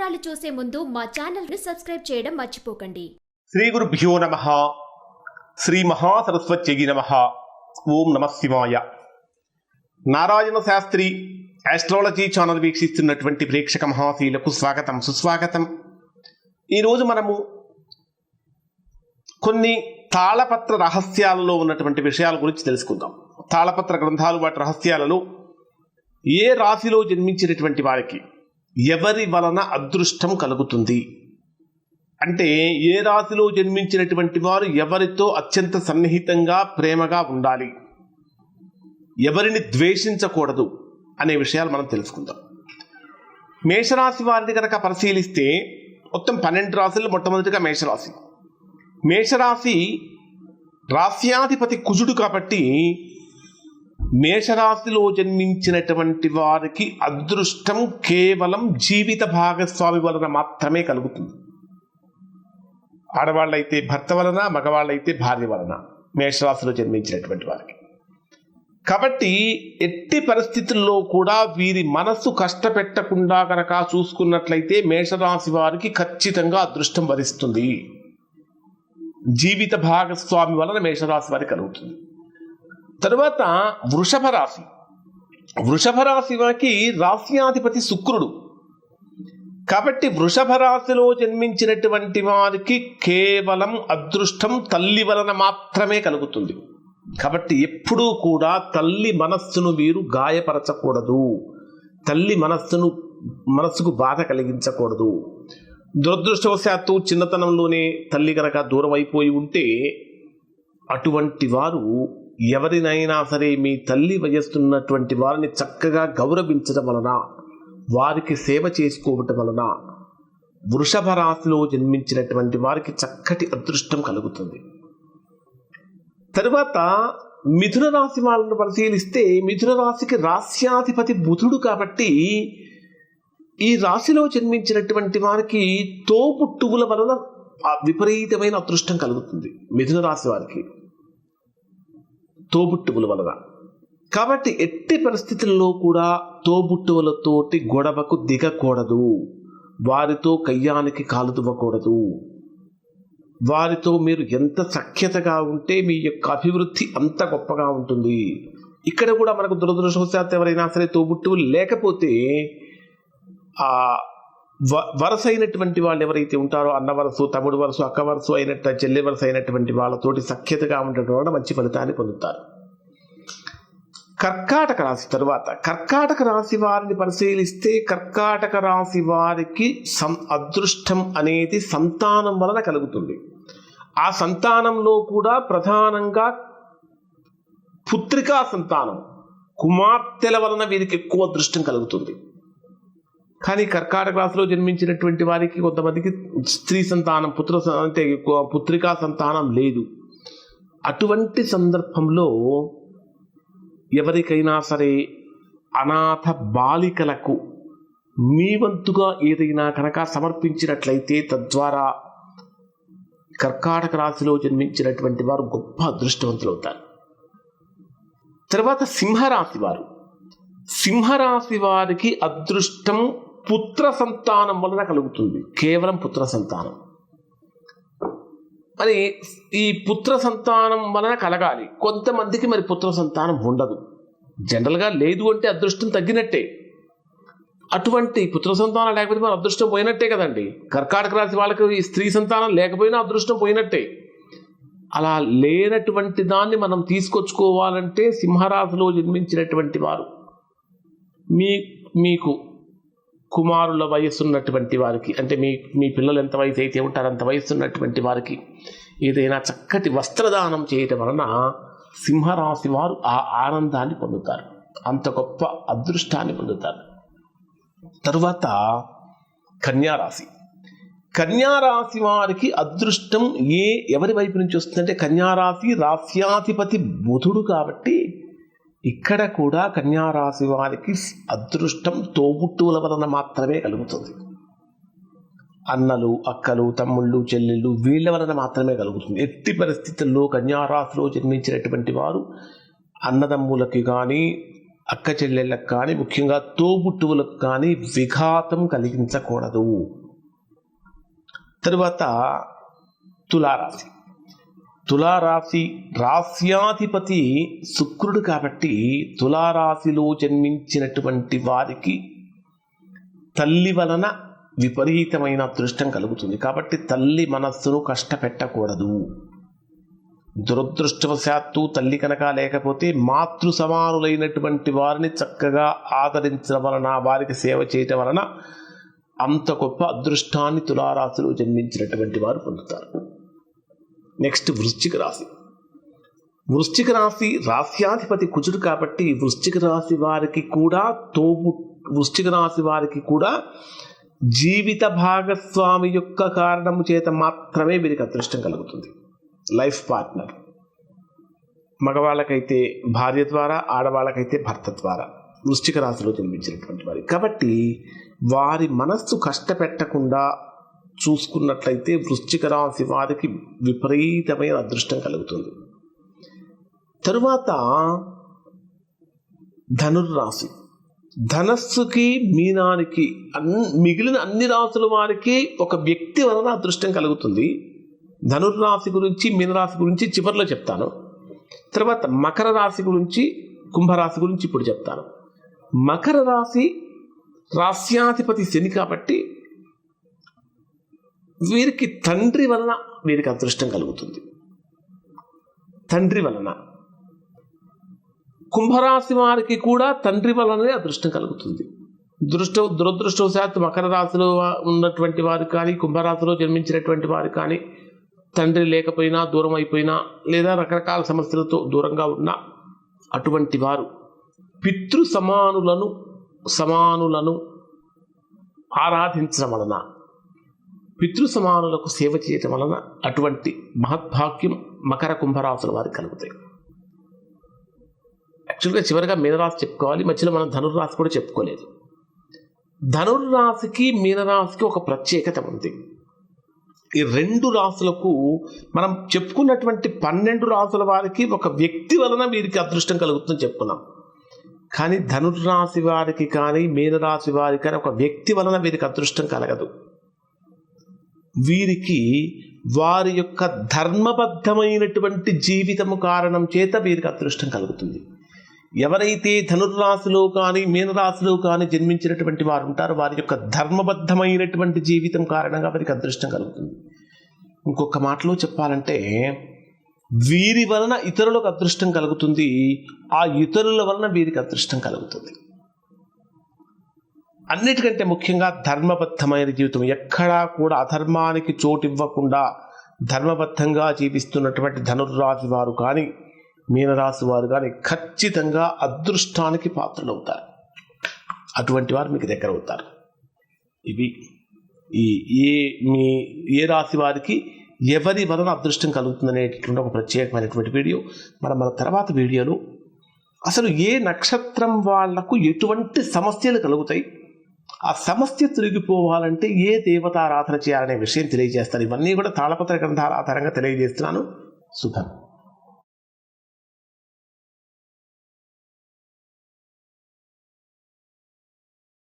వివరాలు చూసే ముందు మా ఛానల్ని సబ్స్క్రైబ్ చేయడం మర్చిపోకండి. శ్రీ గురుభ్యో నమ. శ్రీ మహాసరస్వత్యగి నమ. ఓం నమ శివాయ. నారాయణ శాస్త్రి ఆస్ట్రాలజీ ఛానల్ వీక్షిస్తున్నటువంటి ప్రేక్షక మహాశీలకు స్వాగతం సుస్వాగతం. ఈరోజు మనము కొన్ని తాళపత్ర రహస్యాలలో ఉన్నటువంటి విషయాల గురించి తెలుసుకుందాం. తాళపత్ర గ్రంథాలు వాటి రహస్యాలలో ఏ రాశిలో జన్మించినటువంటి వారికి ఎవరి వలన అదృష్టం కలుగుతుంది? అంటే ఏ రాశిలో జన్మించినటువంటి వారు ఎవరితో అత్యంత సన్నిహితంగా ప్రేమగా ఉండాలి? ఎవరిని ద్వేషించకూడదు అనే విషయాలు మనం తెలుసుకుందాం. మేషరాశి వారిని కనుక పరిశీలిస్తే మొత్తం పన్నెండు రాశులు మొట్టమొదటిగా మేషరాశి. మేషరాశి రాశ్యాధిపతి కుజుడు కాబట్టి మేషరాశిలో జన్మించినటువంటి వారికి అదృష్టం కేవలం జీవిత భాగస్వామి వలన మాత్రమే కలుగుతుంది. ఆడవాళ్ళైతే భర్త వలన మగవాళ్ళైతే భార్య వలన మేషరాశిలో జన్మించినటువంటి వారికి. కాబట్టి ఎట్టి పరిస్థితుల్లో కూడా వీరి మనస్సు కష్టపెట్టకుండా కనుక చూసుకున్నట్లయితే మేషరాశి వారికి ఖచ్చితంగా అదృష్టం వరిస్తుంది. జీవిత భాగస్వామి వలన మేషరాశి వారికి కలుగుతుంది. తర్వాత వృషభ రాశి. వృషభ రాశి వారికి రాశ్యాధిపతి శుక్రుడు. కాబట్టి వృషభ రాశిలో జన్మించినటువంటి వారికి కేవలం అదృష్టం తల్లి వలన మాత్రమే కలుగుతుంది. కాబట్టి ఎప్పుడూ కూడా తల్లి మనస్సును వీరు గాయపరచకూడదు. తల్లి మనస్సును మనస్సుకు బాధ కలిగించకూడదు. దురదృష్టవశాత్తు చిన్నతనంలోనే తల్లి కనుక దూరం అయిపోయి ఉంటే అటువంటి వారు ఎవరినైనా సరే మీ తల్లి వయస్సున్నటువంటి వారిని చక్కగా గౌరవించడం వలన వారికి సేవ చేసుకోవటం వలన వృషభ రాశిలో జన్మించినటువంటి వారికి చక్కటి అదృష్టం కలుగుతుంది. తరువాత మిథున రాశి వాళ్ళను పరిశీలిస్తే మిథున రాశికి రాస్యాధిపతి బుధుడు కాబట్టి ఈ రాశిలో జన్మించినటువంటి వారికి తోపుట్టువుల వలన విపరీతమైన అదృష్టం కలుగుతుంది మిథున రాశి వారికి. తోబుట్టువుల వలన కాబట్టి ఎట్టి పరిస్థితుల్లో కూడా తోబుట్టువులతోటి గొడవకు దిగకూడదు. వారితో కయ్యానికి కాలు దువ్వకూడదు. వారితో మీరు ఎంత సఖ్యతగా ఉంటే మీ యొక్క అభివృద్ధి అంత గొప్పగా ఉంటుంది. ఇక్కడ కూడా మనకు దురదృష్టవశాత్తు ఎవరైనా సరే తోబుట్టువులు లేకపోతే ఆ వ వరుస అయినటువంటి వాళ్ళు ఎవరైతే ఉంటారో అన్న వరసు తమ్ముడు వరసు అక్క వరసు అయినట్టు చెల్లి వరుస అయినటువంటి వాళ్ళతోటి సఖ్యతగా ఉండటం వల్ల మంచి ఫలితాన్ని పొందుతారు కర్కాటక రాశి తరువాత కర్కాటక రాశి వారిని పరిశీలిస్తే కర్కాటక రాశి వారికి సం అదృష్టం అనేది సంతానం వలన కలుగుతుంది. ఆ సంతానంలో కూడా ప్రధానంగా పుత్రికా సంతానం కుమార్తెల వలన వీరికి ఎక్కువ అదృష్టం కలుగుతుంది. కానీ కర్కాటక రాశిలో జన్మించినటువంటి వారికి కొంతమందికి స్త్రీ సంతానం పుత్ర అంటే పుత్రికా సంతానం లేదు. అటువంటి సందర్భంలో ఎవరికైనా సరే అనాథ బాలికలకు మీ వంతుగా ఏదైనా కనుక సమర్పించినట్లయితే తద్వారా కర్కాటక రాశిలో జన్మించినటువంటి వారు గొప్ప అదృష్టవంతులు అవుతారు తర్వాత సింహరాశి వారు. సింహరాశి వారికి అదృష్టం పుత్ర సంతానం వలన కలుగుతుంది. కేవలం పుత్ర సంతానం. మరి ఈ పుత్ర సంతానం వలన కలగాలి. కొంతమందికి మరి పుత్ర సంతానం ఉండదు. జనరల్గా లేదు అంటే అదృష్టం తగ్గినట్టే. అటువంటి పుత్ర సంతానం లేకపోతే మన అదృష్టం పోయినట్టే కదండి. కర్కాటక రాశి వాళ్ళకి స్త్రీ సంతానం లేకపోయినా అదృష్టం పోయినట్టే. అలా లేనటువంటి దాన్ని మనం తీసుకొచ్చుకోవాలంటే సింహరాశిలో జన్మించినటువంటి వారు మీ మీకు కుమారుల వయసు ఉన్నటువంటి వారికి అంటే మీ మీ పిల్లలు ఎంత వయసు అయితే ఉంటారో అంత వయసు ఉన్నటువంటి వారికి ఏదైనా చక్కటి వస్త్రదానం చేయటం వలన సింహరాశి వారు ఆ ఆనందాన్ని పొందుతారు. అంత గొప్ప అదృష్టాన్ని పొందుతారు. తరువాత కన్యారాశి. కన్యారాశి వారికి అదృష్టం ఏ ఎవరి వైపు నుంచి వస్తుందంటే కన్యారాశి రాశ్యాధిపతి బుధుడు కాబట్టి ఇక్కడ కూడా కన్యారాశి వారికి అదృష్టం తోబుట్టువుల వలన మాత్రమే కలుగుతుంది. అన్నలు అక్కలు తమ్ముళ్ళు చెల్లెళ్ళు వీళ్ళ వలన మాత్రమే కలుగుతుంది. ఎట్టి పరిస్థితుల్లో కన్యారాశిలో జన్మించినటువంటి వారు అన్నదమ్ములకి కానీ అక్క చెల్లెళ్ళకు కానీ ముఖ్యంగా తోబుట్టువులకు కానీ విఘాతం కలిగించకూడదు. తరువాత తులారాశి. తులారాశి రాస్యాధిపతి శుక్రుడు కాబట్టి తులారాశిలో జన్మించినటువంటి వారికి తల్లి వలన విపరీతమైన అదృష్టం కలుగుతుంది. కాబట్టి తల్లి మనస్సును కష్టపెట్టకూడదు. దురదృష్టవశాత్తు తల్లి కనుక లేకపోతే మాతృ సమానులైనటువంటి వారిని చక్కగా ఆదరించడం వలన వారికి సేవ చేయటం వలన అంత గొప్ప అదృష్టాన్ని తులారాశిలో జన్మించినటువంటి వారు పొందుతారు. నెక్స్ట్ వృశ్చిక రాశి. వృశ్చిక రాశి రాశ్యాధిపతి కుజుడు కాబట్టి వృశ్చిక రాశి వారికి కూడా తోబు వృశ్చిక రాశి వారికి కూడా జీవిత భాగస్వామి యొక్క కారణము చేత మాత్రమే వీరికి అదృష్టం కలుగుతుంది. Life partner. మగవాళ్ళకైతే భార్య ద్వారా ఆడవాళ్ళకైతే భర్త ద్వారా వృశ్చిక రాశిలో జన్మించినటువంటి వారి. కాబట్టి వారి మనస్సు కష్టపెట్టకుండా చూసుకున్నట్లయితే వృశ్చిక రాశి వారికి విపరీతమైన అదృష్టం కలుగుతుంది. తరువాత ధనుర్రాశి ధనస్సుకి మీనానికి అన్ మిగిలిన అన్ని రాసుల వారికి ఒక వ్యక్తి వలన అదృష్టం కలుగుతుంది. ధనుర్రాశి గురించి మీనరాశి గురించి చివరిలో చెప్తాను. తర్వాత మకర రాశి గురించి కుంభరాశి గురించి ఇప్పుడు చెప్తాను. మకర రాశి రాస్యాధిపతి శని కాబట్టి వీరికి తండ్రి వలన వీరికి అదృష్టం కలుగుతుంది. తండ్రి వలన. కుంభరాశి వారికి కూడా తండ్రి వలనే అదృష్టం కలుగుతుంది. దృష్ట దురదృష్టవశాత్తు మకర రాశిలో ఉన్నటువంటి వారు కానీ కుంభరాశిలో జన్మించినటువంటి వారు కానీ తండ్రి లేకపోయినా దూరం అయిపోయినా లేదా రకరకాల సమస్యలతో దూరంగా ఉన్న అటువంటి వారు పితృ సమానులను సమానులను ఆరాధించడం వలన పితృ సమానులకు సేవ చేయటం వలన అటువంటి మహద్భాగ్యం మకర కుంభరాశుల వారికి కలుగుతాయి. యాక్చువల్గా చివరిగా మీనరాశి చెప్పుకోవాలి మధ్యలో మనం ధనుర్రాశి కూడా చెప్పుకోలేదు. ధనుర్రాశికి మీనరాశికి ఒక ప్రత్యేకత ఉంది. ఈ రెండు రాసులకు మనం చెప్పుకున్నటువంటి పన్నెండు రాసుల వారికి ఒక వ్యక్తి వలన వీరికి అదృష్టం కలుగుతుందని చెప్పుకున్నాం. కానీ ధనుర్రాశి వారికి కానీ మీనరాశి వారికి కానీ ఒక వ్యక్తి వలన వీరికి అదృష్టం కలగదు. వీరికి వారి యొక్క ధర్మబద్ధమైనటువంటి జీవితము కారణం చేత వీరికి అదృష్టం కలుగుతుంది. ఎవరైతే ధనుర్రాశిలో కానీ మీనరాశిలో కానీ జన్మించినటువంటి వారు ఉంటారో వారి యొక్క ధర్మబద్ధమైనటువంటి జీవితం కారణంగా వారికి అదృష్టం కలుగుతుంది. ఇంకొక మాటలో చెప్పాలంటే వీరి వలన ఇతరులకు అదృష్టం కలుగుతుంది. ఆ ఇతరుల వలన వీరికి అదృష్టం కలుగుతుంది. అన్నిటికంటే ముఖ్యంగా ధర్మబద్ధమైన జీవితం. ఎక్కడా కూడా అధర్మానికి చోటు ఇవ్వకుండా ధర్మబద్ధంగా జీవిస్తున్నటువంటి ధనుర్రాశి వారు కానీ మీనరాశి వారు కానీ ఖచ్చితంగా అదృష్టానికి పాత్రలవుతారు. అటువంటి వారు మీకు దగ్గర అవుతారు ఇవి ఈ ఏ మీ ఏ రాశి వారికి ఎవరి వలన అదృష్టం కలుగుతుంది అనేటటువంటి ఒక ప్రత్యేకమైనటువంటి వీడియో. మనం మన తర్వాత వీడియోలో అసలు ఏ నక్షత్రం వాళ్ళకు ఎటువంటి సమస్యలు కలుగుతాయి? ఆ సమస్య తొలగిపోవాలంటే ఏ దేవతారాధన చేయాలనే విషయం తెలియజేస్తాను. ఇవన్నీ కూడా తాళపత్ర గ్రంథాల ఆధారంగా తెలియజేస్తున్నాను. శుభం